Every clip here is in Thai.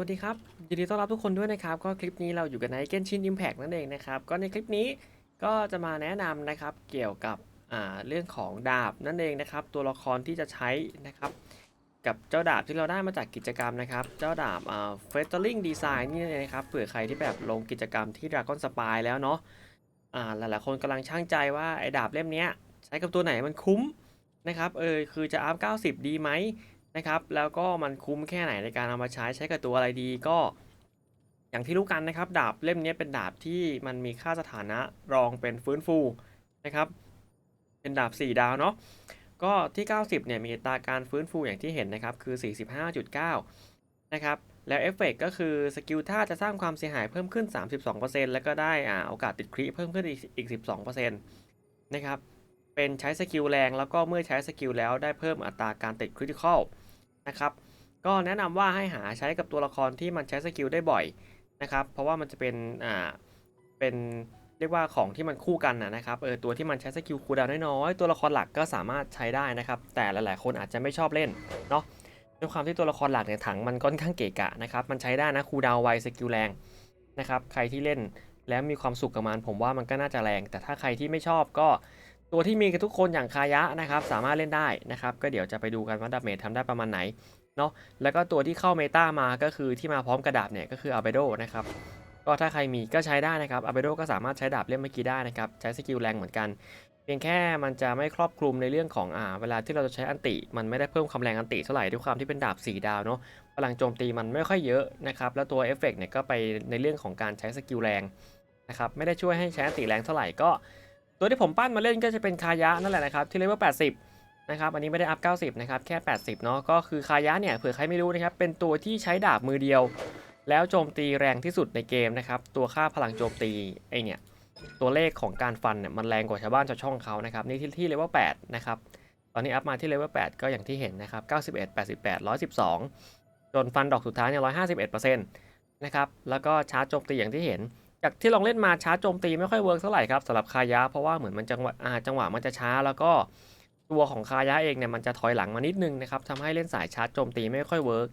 วัสดีครับ ยินดีต้อนรับทุกคนด้วยนะครับ ก็คลิปนี้เราอยู่กันในเกนชินอิมแพกนั่นเองนะครับ ก็ในคลิปนี้ก็จะมาแนะนำนะครับ เกี่ยวกับเรื่องของดาบนั่นเองนะครับ ตัวละครที่จะใช้นะครับ กับเจ้าดาบที่เราได้มาจากกิจกรรมนะครับ เจ้าดาบเฟสเตอร์ลิงดีไซน์นี่นะครับ เผื่อใครที่แบบลงกิจกรรมที่ดราก้อนสปายแล้วเนาะอ่าหลายๆคนกำลังช่างใจว่าไอ้ดาบเล่มนี้ใช้กับตัวไหนมันคุ้มนะครับ เออคือจะอัพ90 ดีไหม นะครับ แล้วก็มันคุ้มแค่ไหนในการเอามาใช้ใช้กับตัวอะไรดีก็ อย่างที่รู้กันนะครับ ดาบเล่มนี้เป็นดาบที่มันมีค่าสถานะรองเป็นฟื้นฟูนะครับ เป็นดาบ 4 ดาวเนาะก็ที่ 90 เนี่ยมีตาการฟื้นฟูอย่างที่เห็นนะครับ คือ 45.9 นะครับ แล้วเอฟเฟกก็คือสกิลท่าจะสร้างความเสียหายเพิ่มขึ้น 32%แล้วก็ได้อ่าโอกาสติดคริเพิ่มขึ้นอีกอีก12%นะครับ เป็นใช้สกิลแรงแล้วก็เมื่อใช้สกิลแล้วได้เพิ่มอัตราการติดคริติคอล นะครับ ก็แนะนำว่าให้หาใช้กับตัวละครที่มันใช้สกิลได้บ่อยนะครับ เพราะว่ามันจะเป็นอ่าเป็นเรียกว่าของที่มันคู่กันนะครับเออตัวที่มันใช้สกิลคูดาวน้อยๆตัวละครหลักก็สามารถใช้ได้นะครับ แต่หลายๆ คนอาจจะไม่ชอบเล่นเนาะด้วยความที่ตัวละครหลักเนี่ยถังมันค่อนข้างเกะกะนะครับมันใช้ได้นะคูดาวไวสกิลแรงนะครับ ใครที่เล่นแล้วมีความสุขกับมันผมว่ามันก็น่าจะแรง แต่ถ้าใครที่ไม่ชอบก็ ตัวที่มีกับทุกคนอย่างคายะนะครับสามารถเล่นได้นะครับ ก็เดี๋ยวจะไปดูกันว่าดาเมจทำได้ประมาณไหนเนาะแล้วก็ตัวที่เข้าเมตามาก็คือที่มาพร้อมกระดาบเนี่ยก็คืออาเบโดนะครับก็ถ้าใครมีก็ใช้ได้นะครับอาเบโดก็สามารถใช้ดาบเล่มเมื่อกี้ได้นะครับใช้สกิลแรงเหมือนกัน เพียงแค่มันจะไม่ครอบคลุมในเรื่องของอ่าเวลาที่เราจะใช้อันติ มันไม่ได้เพิ่มความแรงอันติเท่าไหร่ด้วยความที่เป็นดาบ4ดาวเนาะพลังโจมตีมันไม่ค่อยเยอะนะครับแล้วตัวเอฟเฟกเนี่ยก็ไปในเรื่องของการใช้สกิลแรงนะครับไม่ได้ช่วยให้ใช้อันติแรงเท่าไหร่ก็ ตัวที่ผมปั้นมาเล่นก็จะเป็นคายะนั่นแหละนะครับที่เลเวล80 นะครับอันนี้ไม่ได้อัพ 90 นะครับแค่ 80 เนาะก็คือคายะเนี่ยเผื่อใครไม่รู้นะครับเป็นตัวที่ใช้ดาบมือเดียว แล้วโจมตีแรงที่สุดในเกมนะครับตัวค่าพลังโจมตีไอเนี่ยตัวเลขของการฟันเนี่ยมันแรงกว่าชาวบ้านชาวช่องเขานะครับนี่ที่ที่เลเวล8นะครับตอนนี้อัพมาที่เลเวล8ก็อย่างที่เห็นนะครับ91 88 112 จนฟันดอกสุดท้ายเนี่ย151%นะครับแล้วก็ชาร์จโจมตีอย่างที่เห็น จากที่ลองเล่นมาช้าโจมตีไม่ค่อยเวิร์กเท่าไหร่ครับสำหรับคายะเพราะว่าเหมือนมันจังหวะอ่าจังหวะมันจะช้าแล้วก็ตัวของคายะเองเนี่ยมันจะถอยหลังมานิดนึงนะครับทำให้เล่นสายชาร์จโจมตีไม่ค่อยเวิร์ก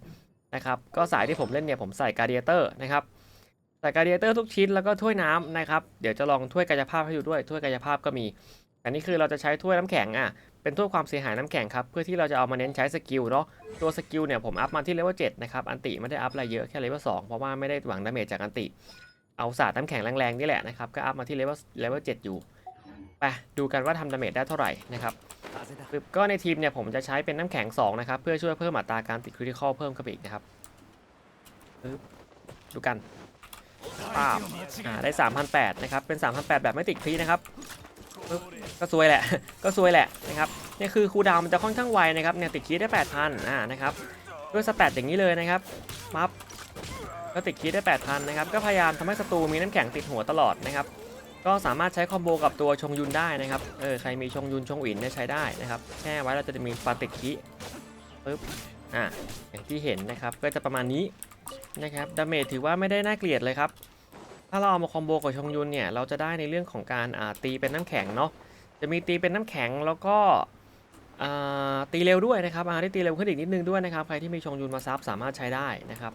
นะครับก็สายที่ผมเล่นเนี่ยผมใส่การเดียเตอร์นะครับใส่การเดียเตอร์ทุกชิ้นแล้วก็ถ้วยน้ำนะครับเดี๋ยวจะลองถ้วยกายภาพให้ดูด้วยถ้วยกายภาพก็มี อันนี้คือเราจะใช้ถ้วยน้ำแข็งอะเป็นถ้วยความเสียหายน้ำแข็งครับเพื่อที่เราจะเอามาเน้นใช้สกิลเนาะตัวสกิลเนี่ยผมอัพมาที่เลเวล7นะครับอันติไม่ได้อัพอะไรเยอะแค่เลเวล2เพราะว่าไม่ได้หวังดาเมจจากอันติ เอาสาดน้ำแข็งแรงๆนี่แหละนะครับ ก็อัพมาที่เลเวลเลเวล7อยู่ไปดูกันว่าทำดาเมจได้เท่าไหร่นะครับปึ๊บก็ในทีมเนี่ยผมจะใช้เป็นน้ำแข็ง 2 นะครับ เพื่อช่วยเพิ่มอัตราการติดคริติคอลเพิ่มเข้าไปอีกนะครับปึ๊บดูกันป้าบอ่าได้ 3,800 นะครับ เป็น 3,800 แบบไม่ติดครินะครับปึ๊บก็ซวยแหละ ก็ซวยแหละนะครับเนี่ยคือคูดาวมันจะค่อนข้างไวนะครับ เนี่ยติดคริได้ 8,000 อ่า นะครับ ด้วยสแตทอย่างนี้เลยนะครับปั๊บ ก็ติดคีย์ได้ 8,000 นะครับ ก็พยายามทำให้ศัตรูมีน้ำแข็งติดหัวตลอดนะครับ ก็สามารถใช้คอมโบกับตัวชงยุนได้นะครับ เออ ใครมีชงยุนชงอินเนี่ยใช้ได้นะครับ แช่ไว้เราจะมีฟันติดคีย์ปึ๊บ อะ อย่างที่เห็นนะครับ ก็จะประมาณนี้นะครับ ดาเมจถือว่าไม่ได้น่าเกลียดเลยครับ ถ้าเราเอามาคอมโบกับชงยุนเนี่ย เราจะได้ในเรื่องของการอ่าตีเป็นน้ำแข็งเนาะ จะมีตีเป็นน้ำแข็งแล้วก็ตีเร็วด้วยนะครับอ่าได้ตีเร็วขึ้นอีกนิดนึงด้วยนะครับ ใครที่มีชงยุนมาซับสามารถใช้ได้นะครับ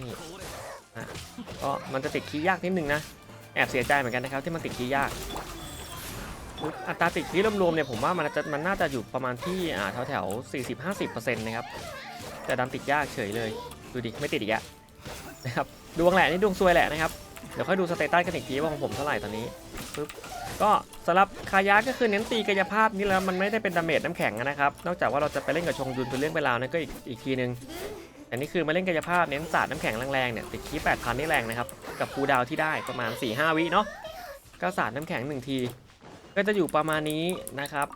นี่อะก็มันจะติดคีย์ยากนิดนึงนะ แอบเสียใจเหมือนกันนะครับที่มันติดคีย์ยาก อัตราติดคีย์รวมๆเนี่ยผมว่ามันจะมันน่าจะอยู่ประมาณที่อ่าแถวแถวๆ40-50%นะครับ แต่ดันติดยากเฉยเลย ดูดิไม่ติดอีกอะนะครับดวงแหละนี่ดวงซวยแหละนะครับเดี๋ยวค่อยดูสเตตัสกันอีกทีว่าของผมเท่าไหร่ตอนนี้ปึ๊บก็สำหรับคายะก็คือเน้นตีกายภาพนี่แล้วมันไม่ได้เป็นดาเมจน้ำแข็งนะครับ นอกจากว่าเราจะไปเล่นกับชงยุนเป็นเรื่องเวลาวนั่นก็อีกอีกทีนึง อันนี้คือมาเล่นกายภาพเน้นสาดน้ำแข็งแรงๆเนี่ยติดคีย์8,000นี่แรงนะครับ กับคูดาวที่ได้ประมาณ4-5วิเนาะก็สาดน้ำแข็ง1ที ก็จะอยู่ประมาณนี้นะครับ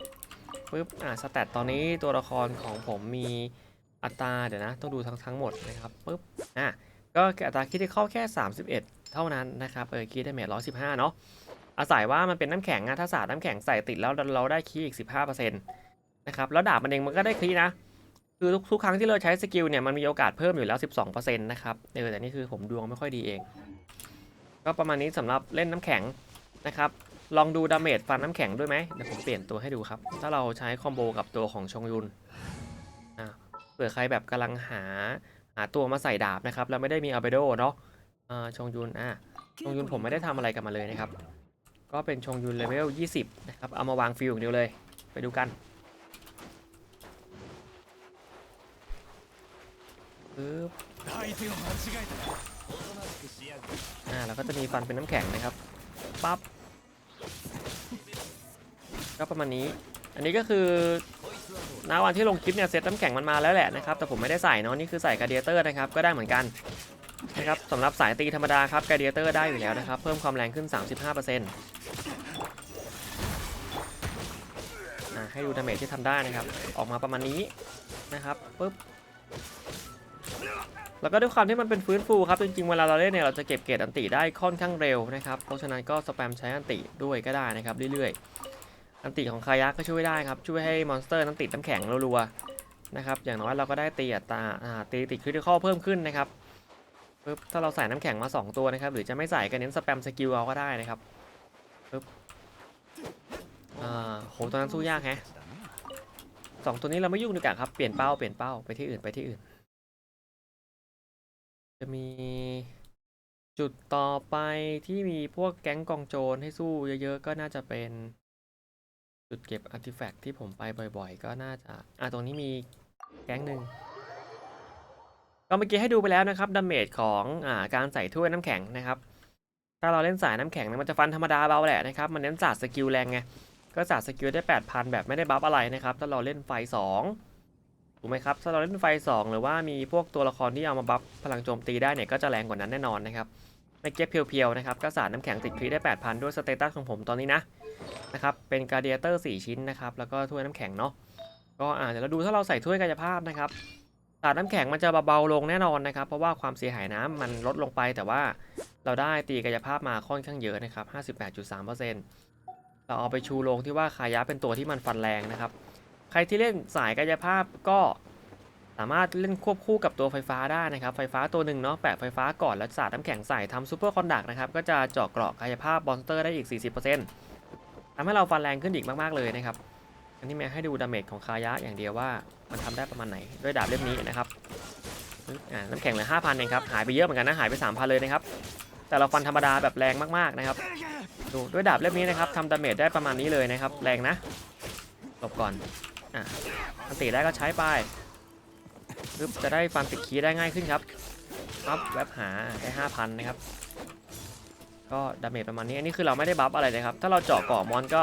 ปึ๊บอ่าสแตตตอนนี้ตัวละครของผมมีอัตราเดี๋ยวนะ ต้องดูทั้งทั้งหมดนะครับปึ๊บอะก็อัตราคิดที่เข้าแค่ 31 เท่านั้นนะครับเออคีย์ได้เมจ115เนาะอาศัยว่ามันเป็นน้ำแข็งอะถ้าสาดน้ำแข็งใส่ติดแล้วเราได้คีอีก 15%นะครับแล้วดาบมันเองมันก็ได้คีนะ คือทุกทุกครั้งที่เราใช้สกิลเนี่ยมันมีโอกาสเพิ่มอยู่แล้ว 12%นะครับเออแต่นี่คือผมดวงไม่ค่อยดีเอง ก็ประมาณนี้สำหรับเล่นน้ำแข็งนะครับ ลองดูดาเมจฟันน้ำแข็งด้วยไหมเดี๋ยวผมเปลี่ยนตัวให้ดูครับ ถ้าเราใช้คอมโบกับตัวของชงยุนอ่าเผื่อใครแบบกำลังหาหาตัวมาใส่ดาบนะครับแล้วไม่ได้มีอัลเบโดเนาะอ่าชงยุนอะชงยุนผมไม่ได้ทำอะไรกับมันเลยนะครับ ก็เป็นชงยุนเลเวล 20 นะครับ เอามาวางฟิลอย่างเดียวเลย ไปดูกัน ปึ๊บอ่าเราก็จะมีฟันเป็นน้ำแข็งนะครับปั๊บก็ประมาณนี้ อันนี้ก็คือนาวันที่ลงคลิปเนี่ยเซตน้ำแข็งมันมาแล้วแหละนะครับ แต่ผมไม่ได้ใส่เนาะนี่คือใส่กาเดียเตอร์นะครับ ก็ได้เหมือนกันนะครับสำหรับสายตีธรรมดาครับกาเดียเตอร์ได้อยู่แล้วนะครับ เพิ่มความแรงขึ้น 35%ให้ดูดาเมจที่ทำได้นะครับ ออกมาประมาณนี้นะครับปุ๊บ แล้วก็ด้วยความที่มันเป็นฟื้นฟูครับจริงๆเวลาเราเล่นเนี่ยเราจะเก็บเกรดอันติได้ค่อนข้างเร็วนะครับเพราะฉะนั้นก็สแปมใช้อันติด้วยก็ได้นะครับเรื่อยๆ อันติของคายักก็ช่วยได้ครับช่วยให้มอนสเตอร์นั้นติดน้ำแข็งรัวๆนะครับอย่างน้อยเราก็ได้ตีอัตราตีติดคริติคอลเพิ่มขึ้นนะครับปึ๊บถ้าเราใส่น้ำแข็งมา 2 ตัวนะครับหรือจะไม่ใส่ก็เน้นสแปมสกิลเอาก็ได้นะครับปึ๊บอ่าโหตอนนั้นสู้ยากแฮะสองตัวนี้เราไม่ยุ่งดีกว่าครับเปลี่ยนเป้าเปลี่ยนเป้าไปที่อื่นไปที่อื่น จะมีจุดต่อไปที่มีพวกแก๊งกองโจรให้สู้เยอะๆ ก็น่าจะเป็นจุดเก็บอาร์ติแฟกต์ที่ผมไปบ่อยๆ ก็น่าจะ อะ ตรงนี้มีแก๊งหนึ่งก็เมื่อกี้ให้ดูไปแล้วนะครับดาเมจของอ่าการใส่ถ้วยน้ำแข็งนะครับ ถ้าเราเล่นสายน้ำแข็งเนี่ยมันจะฟันธรรมดาเบาแหละนะครับ มันเน้นศาสตร์สกิลแรงไง ก็ศาสตร์สกิลได้ 8,000 แบบไม่ได้บัฟอะไรนะครับ ถ้าเราเล่นไฟ 2 ถูกไหมครับถ้าเราเล่นไฟ 2 หรือว่ามีพวกตัวละครที่เอามาบัฟพลังโจมตีได้เนี่ยก็จะแรงกว่านั้นแน่นอนนะครับไม่เก็บเพียวๆนะครับก็สาดน้ำแข็งติดครีได้ 8,000 ด้วยสเตตัสของผมตอนนี้นะนะครับเป็นการเดียเตอร์4ชิ้นนะครับแล้วก็ถ้วยน้ำแข็งเนาะก็อ่าเดี๋ยวเราดูถ้าเราใส่ถ้วยกายภาพนะครับสาดน้ำแข็งมันจะเบาๆลงแน่นอนนะครับเพราะว่าความเสียหายน้ำมันลดลงไป แต่ว่าเราได้ตีกายภาพมาค่อนข้างเยอะนะครับ58.3%เราเอาไปชูโรงที่ว่าคายะเป็นตัวที่มันฟันแรงนะครับ รที่เล่นสายกายภาพก็สามารถเล่นควบคู่กับตัวไฟฟ้าได้นะครับ ไฟฟ้าตัวหนึ่งเนาะแปะไฟฟ้าก่อนแล้วสาดน้ำแข็งใส่ทำซูเปอร์คอนดักนะครับ ก็จะเจาะเกราะกายภาพบอนสเตอร์ได้อีก 40%ทำให้เราฟันแรงขึ้นอีกมาก ๆ เลยนะครับ อันนี้แม่ให้ดูดาเมจของคายะอย่างเดียวว่ามันทำได้ประมาณไหนด้วยดาบเล่มนี้นะครับน้ำแข็งเหลือ5,000เองครับหายไปเยอะเหมือนกันนะหายไป3,000เลยนะครับแต่เราฟันธรรมดาแบบแรงมากๆนะครับดูด้วยดาบเล่มนี้นะครับทำดาเมจได้ประมาณนี้เลยนะครับ แรงนะหลบก่อน อะอันติได้ก็ใช้ไปปึ๊บจะได้ฟันติดคีได้ง่ายขึ้นครับปั๊บแวบหาได้ห้าพันนะครับ ก็ดาเมจประมาณนี้ อันนี้คือเราไม่ได้บัฟอะไรเลยครับ ถ้าเราเจาะเกาะมอนก็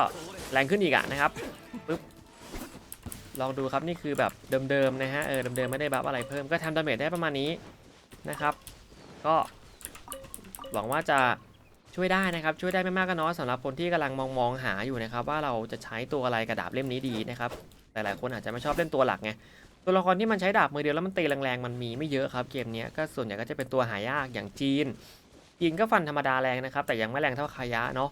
แรงขึ้นอีกอะนะครับปึ๊บลองดูครับนี่คือแบบเดิมๆนะฮะเออเดิมๆไม่ได้บัฟอะไรเพิ่มก็ทำดาเมจได้ประมาณนี้นะครับ ก็หวังว่าจะช่วยได้นะครับช่วยได้ไม่มากก็น้อยสำหรับคนที่กำลังมองมองๆหาอยู่นะครับ ว่าเราจะใช้ตัวอะไรกระดาบเล่มนี้ดีนะครับ หลายๆคนอาจจะไม่ชอบเล่นตัวหลักไงตัวละครที่มันใช้ดาบมือเดียวแล้วมันตีแรงๆมันมีไม่เยอะครับเกมเนี้ยก็ส่วนใหญ่ก็จะเป็นตัวหายากอย่างจีน จีนก็ฟันธรรมดาแรงนะครับ แต่ยังไม่แรงเท่าคายะเนาะ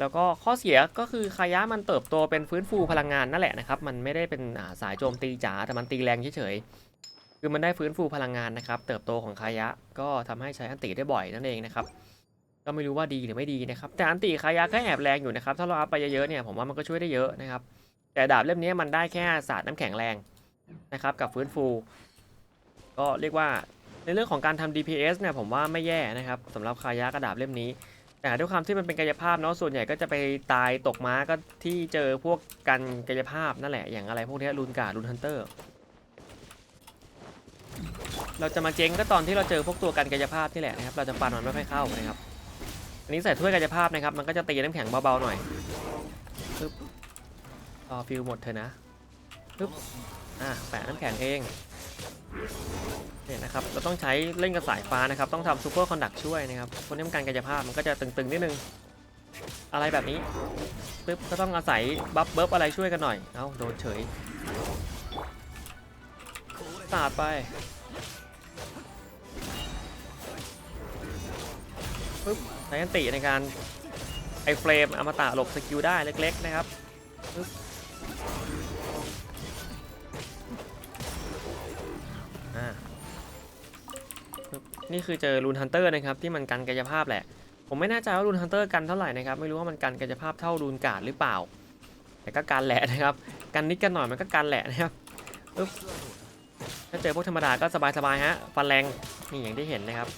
แล้วก็ข้อเสียก็คือคายะมันเติบโตเป็นฟื้นฟูพลังงานนั่นแหละนะครับ มันไม่ได้เป็นสายโจมตีจ๋าแต่มันตีแรงเฉยๆคือมันได้ฟื้นฟูพลังงานนะครับ เติบโตของคายะก็ทำให้ใช้อันติได้บ่อยนั่นเองนะครับก็ไม่รู้ว่าดีหรือไม่ดีนะครับ แต่อันติคายะก็แอบแรงอยู่นะครับถ้าเราอัพไปเยอะๆเนี่ยผมว่ามันก็ช่วยได้เยอะนะครับ แต่ดาบเล่มนี้มันได้แค่สาดน้ำแข็งแรงนะครับกับฟื้นฟู ก็เรียกว่าในเรื่องของการทำ DPS เนี่ยผมว่าไม่แย่นะครับสำหรับคายะกระดาบเล่มนี้ แต่ด้วยความที่มันเป็นกายภาพเนาะส่วนใหญ่ก็จะไปตายตกม้าก็ที่เจอพวกกันกายภาพนั่นแหละอย่างอะไรพวกนี้ลูนกาดลูนฮันเตอร์เราจะมาเจ๊งก็ตอนที่เราเจอพวกตัวกันกายภาพนี่แหละนะครับเราจะฟันมันไม่ค่อยเข้านะครับอันนี้ใส่ถ้วยกายภาพนะครับมันก็จะตีน้ำแข็งเบาๆหน่อยปึ๊บ รอฟิลหมดเถอะนะปึ๊บอะแปะน้ำแข็งเองเนี่ยนะครับเราต้องใช้เล่นกับสายฟ้านะครับ ต้องทำซูเปอร์คอนดักช่วยนะครับคนนี้มันการกายภาพมันก็จะตึงๆนิดนึง อะไรแบบนี้ปึ๊บก็ต้องอาศัยบัฟเบิร์อะไรช่วยกันหน่อย เอ้าโดนเฉยสาดไปปึ๊บใช้อันติในการไอเฟรมอมตะหลบสกิลได้เล็กๆนะครับปึ๊บ นี่คือเจอรูนฮันเตอร์นะครับที่มันกันกายภาพแหละ ผมไม่แน่ใจว่ารูนฮันเตอร์กันเท่าไหร่นะครับไม่รู้ว่ามันกันกายภาพเท่ารูนกาดหรือเปล่า แต่ก็กันแหละนะครับกันนิดกันหน่อยมันก็กันแหละนะครับปึ๊บถ้าเจอพวกธรรมดาก็สบายๆฮะฟันแรงนี่อย่างที่เห็นนะครับ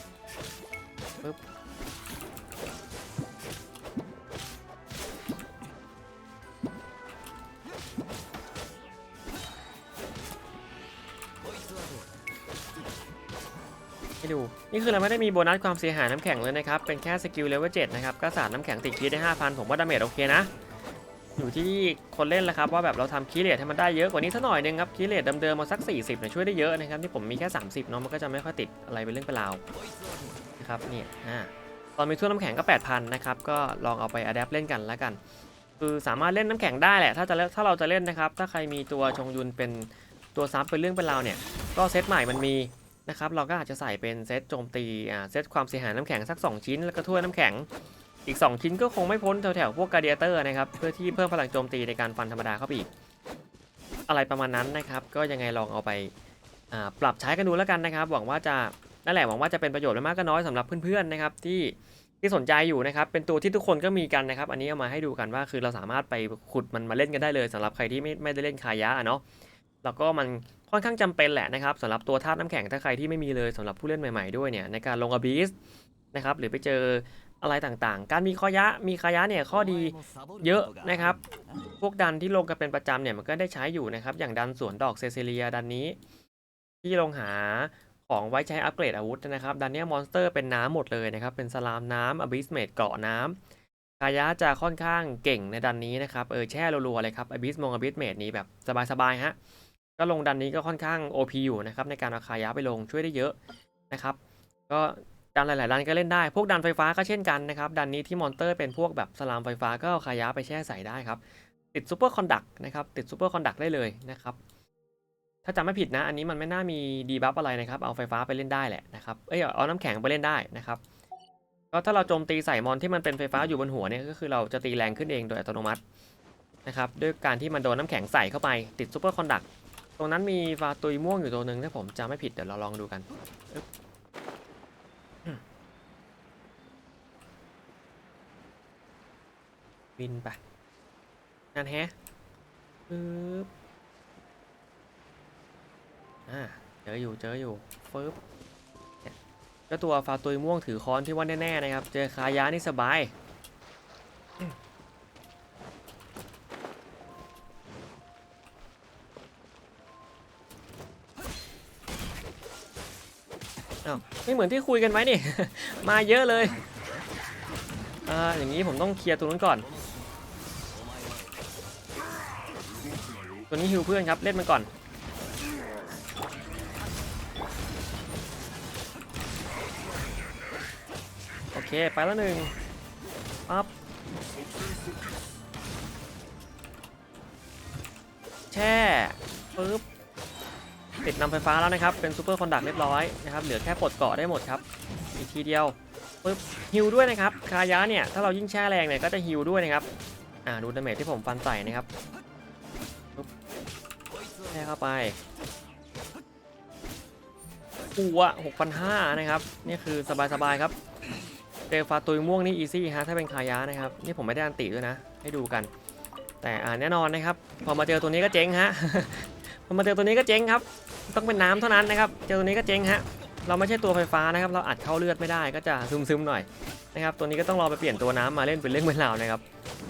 ปึ๊บให้ดู นี่คือเราไม่ได้มีโบนัสความเสียหายน้ำแข็งเลยนะครับ เป็นแค่สกิลเลเวล7นะครับ ก็สาดน้ำแข็งติดคีย์ได้ 5,000 ผมว่าดาเมจโอเคนะ อยู่ที่คนเล่นแหละครับว่าแบบเราทำคีเลทให้มันได้เยอะกว่านี้สักหน่อยนึงครับคีเลทเดิมๆมาสัก 40เนี่ยช่วยได้เยอะนะครับที่ผมมีแค่ 30เนาะมันก็จะไม่ค่อยติดอะไรเป็นเรื่องเป็นราวนะครับเนี่ยอ่าตอนมีทั่วน้ำแข็งก็ 8,000นะครับก็ลองเอาไปอัดแอปเล่นกันแล้วกันคือสามารถเล่นน้ำแข็งได้แหละ ถ้าจะเล่นถ้าเราจะเล่นนะครับ ถ้าใครมีตัวชงยุนเป็นตัวซับเป็นเรื่องเป็นราวเนี่ย ก็เซตใหม่มันมี นะครับเราก็อาจจะใส่เป็นเซตโจมตีอ่าเซตความเสียหายน้ำแข็งสัก 2 ชิ้น แล้วก็ถ้วยน้ำแข็งอีก 2 ชิ้นก็คงไม่พ้นแถวๆพวกกาเดียเตอร์นะครับเพื่อที่เพิ่มพลังโจมตีในการฟันธรรมดาเข้าไปอีก อะไรประมาณนั้นนะครับก็ยังไงลองเอาไปอ่าปรับใช้กันดูแล้วกันนะครับ หวังว่าจะนั่นแหละหวังว่าจะเป็นประโยชน์ไม่มากก็น้อยสำหรับเพื่อนๆนะครับที่ที่สนใจอยู่นะครับเป็นตัวที่ทุกคนก็มีกันนะครับ อันนี้เอามาให้ดูกันว่าคือเราสามารถไปขุดมันมาเล่นกันได้เลยสำหรับใครที่ไม่ไม่ได้เล่นคายะอะเนาะแล้วก็มัน ค่อนข้างจำเป็นแหละนะครับสำหรับตัวธาตุน้ำแข็งถ้าใครที่ไม่มีเลยสำหรับผู้เล่นใหม่ๆด้วยเนี่ยในการลงอบีสนะครับหรือไปเจออะไรต่างๆ การมีคอยะมีคายะเนี่ยข้อดีเยอะนะครับ พวกดันที่ลงกันเป็นประจำเนี่ยมันก็ได้ใช้อยู่นะครับ อย่างดันสวนดอกเซซิเลียดันนี้ ที่ลงหาของไว้ใช้อัปเกรดอาวุธนะครับ ดันเนี้ยมอนสเตอร์เป็นน้ำหมดเลยนะครับ เป็นสลามน้ำอบิสเมดเกาะน้ำคายะจะค่อนข้างเก่งในดันนี้นะครับ เออแช่รัวๆเลยครับอบิสมองอบิสเมดนี้แบบสบายๆฮะ ก็ลงดันนี้ก็ค่อนข้าง OP อยู่นะครับในการเอาคายะไปลงช่วยได้เยอะนะครับ ก็ดันหลายๆดันก็เล่นได้ พวกดันไฟฟ้าก็เช่นกันนะครับ ดันนี้ที่มอนเตอร์เป็นพวกแบบสลามไฟฟ้าก็เอาคายะไปแช่ใส่ได้ครับ ติดซูเปอร์คอนดักนะครับ ติดซูเปอร์คอนดักได้เลยนะครับ ถ้าจำไม่ผิดนะ อันนี้มันไม่น่ามีดีบัฟอะไรนะครับ เอาไฟฟ้าไปเล่นได้แหละนะครับ เอ้ยเอาน้ำแข็งไปเล่นได้นะครับ ก็ถ้าเราโจมตีใส่มอนที่มันเป็นไฟฟ้าอยู่บนหัวเนี่ยก็คือเราจะตีแรงขึ้นเองโดยอัตโนมัตินะครับ ด้วยการที่มันโดนน้ำแข็งใส่เข้าไปติดซูเปอร์คอนดัก ตรงนั้นมีฟาตุยม่วงอยู่ตัวหนึ่งถ้าผมจำไม่ผิดเดี๋ยวเราลองดูกัน บินไปนั่นแฮะปึ๊บอ่าเจออยู่เจออยู่ปึ๊บเนี่ยเจ้าตัวฟาตุยม่วงถือค้อนที่ว่าแน่ๆนะครับ เจอคายะนี่สบาย อ้าวไม่เหมือนที่คุยกันไว้นี่ มาเยอะเลยอ่าอย่างนี้ผมต้องเคลียร์ตัวนู้นก่อน ตัวนี้ฮิวเพื่อนครับเล่นมันก่อนโอเคไปแล้วหนึ่งปั๊บแช่ปึ๊บ ติดนำไฟฟ้าแล้วนะครับ เป็นซูเปอร์คอนดักเรียบร้อยนะครับ เหลือแค่ปลดเกาะได้หมดครับ อีกทีเดียวปึ๊บฮิวด้วยนะครับ คายะเนี่ย ถ้าเรายิ่งแช่แรงเนี่ย ก็จะฮิวด้วยนะครับ อ่า ดูดาเมจที่ผมฟันใส่นะครับปึ๊บแช่เข้าไปปูอะหกพันห้านะครับ นี่คือสบายๆครับเจอฟาตุยม่วงนี่อีซี่ฮะ ถ้าเป็นคายะนะครับ นี่ผมไม่ได้อันติด้วยนะ ให้ดูกัน แต่อ่าแน่นอนนะครับ พอมาเจอตัวนี้ก็เจ๊งฮะ มาเจอตัวนี้ก็เจ๊งครับ ต้องเป็นน้ำเท่านั้นนะครับ เจอตัวนี้ก็เจ๊งฮะ เราไม่ใช่ตัวไฟฟ้านะครับ เราอัดเข้าเลือดไม่ได้ก็จะซึมๆหน่อยนะครับ ตัวนี้ก็ต้องรอไปเปลี่ยนตัวน้ำมาเล่นเป็นเรื่องเป็นราวนะครับ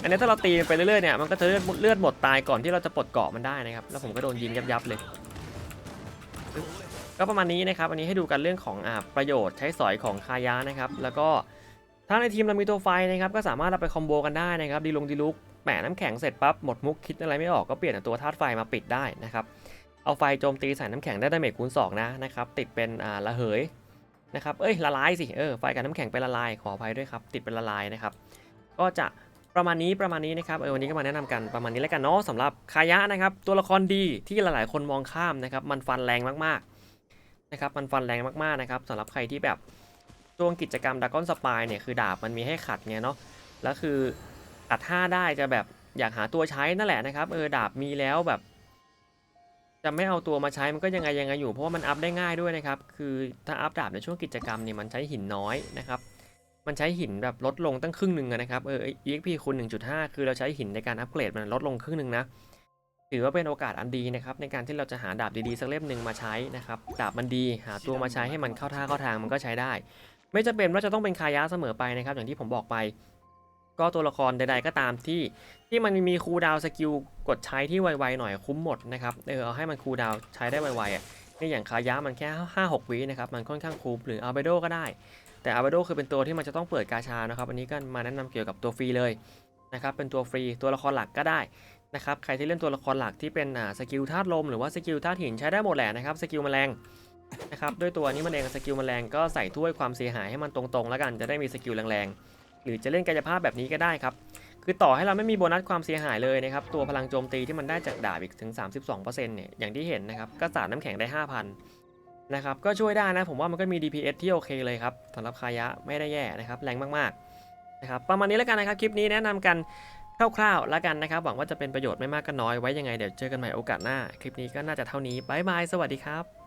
อันนี้ถ้าเราตีไปเรื่อยๆเนี่ย มันก็จะเลือดเลือดหมดตายก่อนที่เราจะปลดเกาะมันได้นะครับ แล้วผมก็โดนยิงยับๆเลย ก็ประมาณนี้นะครับ อันนี้ให้ดูกันเรื่องของอประโยชน์ใช้สอยของคายานะครับ แล้วก็ถ้าในทีมเรามีตัวไฟนะครับก็สามารถเอาไปคอมโบกันได้นะครับดีลงดีลุกแหมน้ำแข็งเสร็จปั๊บหมดมุกคิดอะไรไม่ออกก็เปลี่ยนตัวธาตุไฟมาปิดได้นะครับ เอาไฟโจมตีใส่น้ำแข็งได้ดาเมจคูณ2นะนะครับติดเป็นอ่าระเหยนะครับเอ้ยละลายสิเออไฟกับน้ำแข็งเป็นละลายขออภัยด้วยครับติดเป็นละลายนะครับก็จะประมาณนี้ประมาณนี้นะครับเออวันนี้ก็มาแนะนำกันประมาณนี้แล้วกันเนาะสำหรับคายะนะครับตัวละครดีที่หลายๆ คนมองข้ามนะครับมันฟันแรงมากๆนะครับมันฟันแรงมากๆนะครับสำหรับใครที่แบบช่วงกิจกรรมดากอนสปายเนี่ยคือดาบมันมีให้ขัดไงเนาะแล้วคือตัด5ได้จะแบบอยากหาตัวใช้นั่นแหละนะครับเออดาบมีแล้วแบบ จะไม่เอาตัวมาใช้มันก็ยังไงยังไงอยู่เพราะว่ามันอัพได้ง่ายด้วยนะครับ คือถ้าอัพดาบในช่วงกิจกรรมเนี่ยมันใช้หินน้อยนะครับ มันใช้หินแบบลดลงตั้งครึ่งหนึ่งนะครับเออ EXP คูณ1.5 คือเราใช้หินในการอัปเกรดมันลดลงครึ่งหนึ่งนะถือว่าเป็นโอกาสอันดีนะครับในการที่เราจะหาดาบดีๆสักเล่มหนึ่งมาใช้นะครับดาบมันดีหาตัวมาใช้ให้มันเข้าท่าเข้าทางมันก็ใช้ได้ ไม่จำเป็นว่าจะต้องเป็นคายะเสมอไปนะครับ อย่างที่ผมบอกไป ก็ตัวละครใดๆก็ตามที่ที่มันมีคูลดาวสกิลกดใช้ที่ไวๆหน่อยคุ้มหมดนะครับเออเอาให้มันคูลดาวใช้ได้ไวๆอะนี่อย่างคายะมันแค่ 5-6วินะครับมันค่อนข้างคุ้มหรืออัลเบโดก็ได้ แต่อัลเบโดคือเป็นตัวที่มันจะต้องเปิดกาชานะครับอันนี้ก็มาแนะนำเกี่ยวกับตัวฟรีเลยนะครับเป็นตัวฟรีตัวละครหลักก็ได้นะครับใครที่เล่นตัวละครหลักที่เป็นอ่าสกิลธาตุลมหรือว่าสกิลธาตุหินใช้ได้หมดแหละนะครับสกิลแมลงนะครับด้วยตัวนี้มันเองสกิลแมลงก็ใส่ถ้วยความเสียหายให้มันตรงๆ แล้วกันจะได้มีสกิลแรงๆ หรือจะเล่นกายภาพแบบนี้ก็ได้ครับ คือต่อให้เราไม่มีโบนัสความเสียหายเลยนะครับ ตัวพลังโจมตีที่มันได้จากดาบอีกถึง 32%เนี่ยอย่างที่เห็นนะครับก็สาดน้ำแข็งได้ 5,000นะครับก็ช่วยได้นะผมว่ามันก็มี DPS ที่โอเคเลยครับสำหรับคายะไม่ได้แย่นะครับแรงมากๆนะครับประมาณนี้แล้วกันนะครับคลิปนี้แนะนำกันคร่าวๆแล้วกันนะครับหวังว่าจะเป็นประโยชน์ไม่มากก็น้อยไว้ยังไงเดี๋ยวเจอกันใหม่โอกาสหน้า คลิปนี้ก็น่าจะเท่านี้บายบายสวัสดีครับ